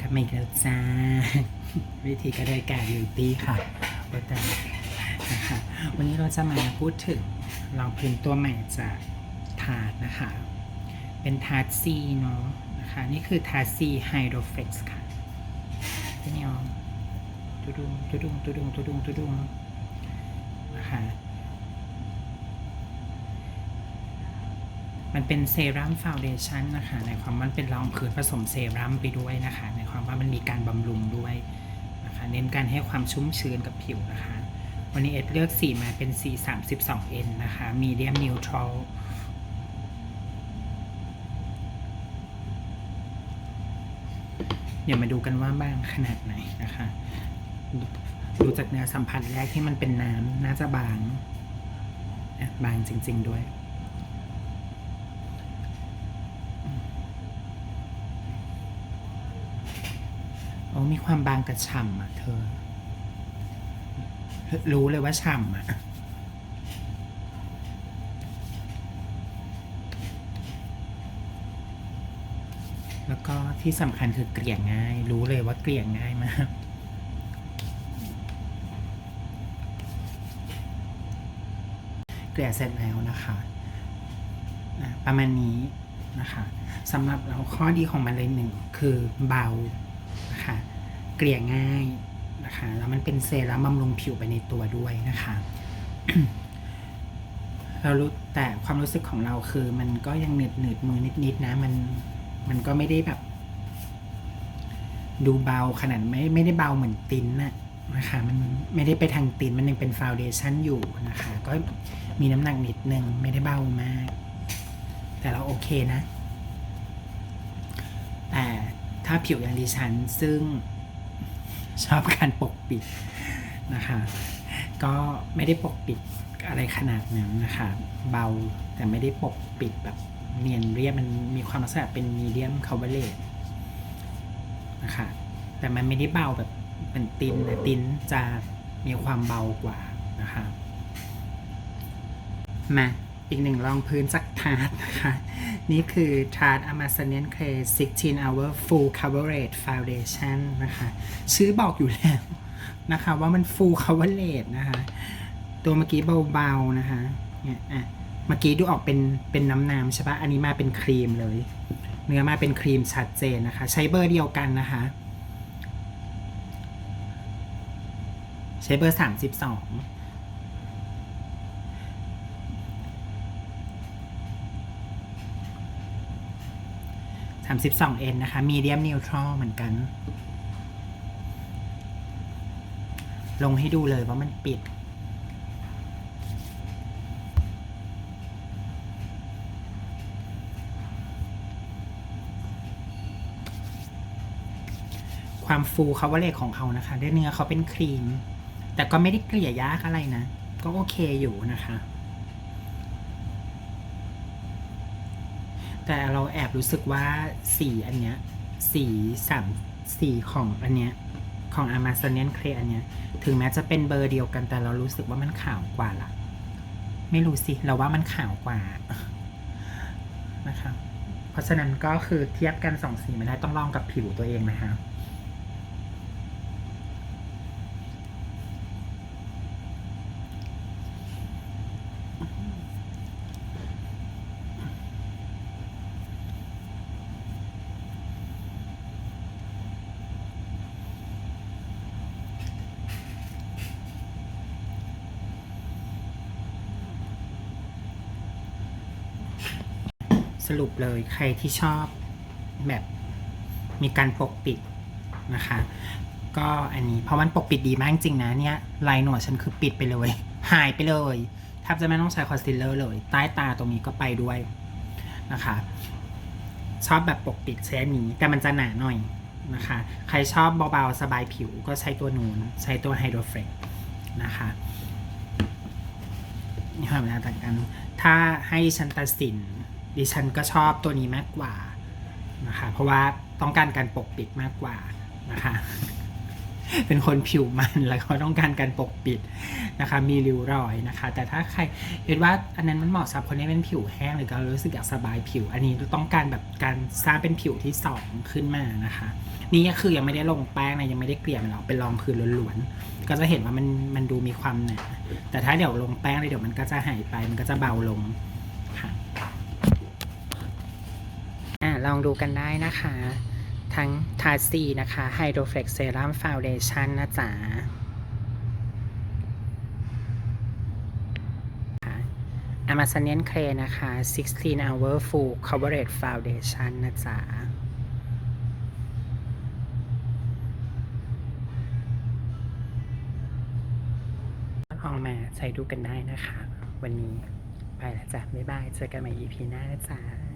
ก็ไม่แล้วจ้า วิธีกรได้การบิวตี้ค่ะว่าแต่นะคะวันนี้เราจะมาพูดถึงรองพื้นตัวใหม่จากทาร์นะคะ เป็นทาร์ซีเนาะนะคะ นี่คือทาร์ซีไฮโดรเฟกซ์ค่ะพี่นิออมตุดุงตุดุงตุดุงตุดุงตุดุงนะคะ มันเป็นเซรั่มฟาวเดชั่นนะคะในความมันเป็นรองพื้นผสมเซรั่มไปด้วยนะคะ ในความว่ามันมีการบำรุงด้วยนะคะเน้นการให้ความชุ่มชื้นกับผิวนะคะ วันนี้เอ็ดเลือกสีมาเป็นสี 32N นะคะ Medium Neutral เดี๋ยวมาดูกันว่าบ้างขนาดไหนนะคะ ดูจากเนื้อสัมผัสแรกที่มันเป็นน้ำน่าจะบางอะบางจริง ๆ ด้วย อ้มีความบางกระฉ่ำอะเธอ รู้เลยว่าฉ่ำอะแล้วก็ที่สำคัญคือเกลี่ยง่าย รู้เลยว่าเกลี่ยง่ายมาก เกลี่ยเสร็จแล้วนะคะอะประมาณนี้นะคะสำหรับเราข้อดีของมันเลยหนึ่งคือเบา นะคะเกลี่ยง่ายนะคะแล้วมันเป็นเซรั่มบำรุงผิวไปในตัวด้วยนะคะเรารู้แต่ความรู้สึกของเราคือ มันก็ยังหนืดหนืดมือนิดๆนะมันมันก็ไม่ได้แบบ ดูเบาขนาดไม่ไม่ได้เบาเหมือนตินนะนะคะ มันไม่ได้ไปทางตินมันยังเป็นฟาวเดชั่นอยู่นะคะ ก็มีน้ำหนักนิดนึงไม่ได้เบามาก แต่เราโอเคนะ ถ้าผิวอย่างดิฉันซึ่งชอบการปกปิดนะคะ ก็ไม่ได้ปกปิดอะไรขนาดนั้นนะคะ เบาแต่ไม่ได้ปกปิดแบบเนียนเรียบมันมีความลักษณะเป็นมีเดียมคา v เลตนะคะ แต่มันไม่ได้เบาแบบเป็นตินนะตินจะมีความเบากว่านะคะมาอีกหนึ่งรองพื้นจากทาร์ตนะคะ นี่คือทาร์ต Amazonian Clay 16 Hour Full Coverage Foundation นะคะ ชื่อบอกอยู่แล้วนะคะว่ามัน Full Coverage นะคะ ตัวเมื่อกี้เบาๆนะคะเนี่ยอะเมื่อกี้ดูออกเป็นเป็นน้ำน้ำใช่ปะอันนี้มาเป็นครีมเลย เนื้อมาเป็นครีมชัดเจนนะคะ ใช้เบอร์เดียวกันนะคะ ใช้เบอร์32 32N นะคะ medium neutral เหมือนกัน ลงให้ดูเลยว่ามันปิด ความฟูเขาว่าเลกของเขานะคะด้เนื้อเขาเป็นครีม แต่ก็ไม่ได้เกลี่ยยากอะไรนะ ก็โอเคอยู่นะคะ แต่เราแอบรู้สึกว่าสีอันเนี้ยสีสามสีของอันเนี้ยของ Amazonian Clay อันเนี้ยถึงแม้จะเป็นเบอร์เดียวกันแต่เรารู้สึกว่ามันขาวกว่าล่ะ ไม่รู้สิ เราว่ามันขาวกว่านะคะเพราะฉะนั้นก็คือเทียบกันสองสีไม่ได้ต้องลองกับผิวตัวเองนะคะ สรุปเลยใครที่ชอบแบบมีการปกปิดนะคะ ก็อันนี้เพราะมันปกปิดดีมากจริงนะเนี่ยลายหนวดฉันคือปิดไปเลย หายไปเลยแทบจะไม่ต้องใช้คอนซีลเลอร์เลย ใต้ตาตรงนี้ก็ไปด้วยนะคะ ชอบแบบปกปิดใช้อันนี้แต่มันจะหนาหน่อยนะคะ ใครชอบเบาๆ สบายผิวก็ใช้ตัวนูนใช้ตัวไฮโดรเฟรนะคะนี่ความแตกต่างกัน ถ้าให้ฉันตัดสิน ดิฉันก็ชอบตัวนี้มากกว่านะคะเพราะว่าต้องการการปกปิดมากกว่านะคะเป็นคนผิวมันแล้วก็ต้องการการปกปิดนะคะ มีริ้วรอยนะคะ แต่ถ้าใครเอ็ดว่าอันนั้นมันเหมาะสำหรับคนที่เป็นผิวแห้งหรือก็รู้สึกอยากสบายผิว อันนี้ต้องการแบบการสร้างเป็นผิวที่สองขึ้นมานะคะ นี่ก็คือยังไม่ได้ลงแป้งนะยังไม่ได้เกลี่ยมันหรอกเป็นรองพื้นล้วนๆก็จะเห็นว่ามันมันดูมีความหนาแต่ถ้าเดี๋ยวลงแป้งเลยเดี๋ยวมันก็จะหายไปมันก็จะเบาลงค่ะ อ่าลองดูกันได้นะคะ ทั้งทาซีนะคะ Hydroflex Serum Foundation นะจ๊ะ Amazonian Clay นะคะ 16 Hour Full Coverage Foundation นะจ๊ะลองมาใช้ดูกันได้นะคะ วันนี้ไปแล้วจ้ะ บ๊ายบาย เจอกันใหม่ EP หน้านะจ๊ะ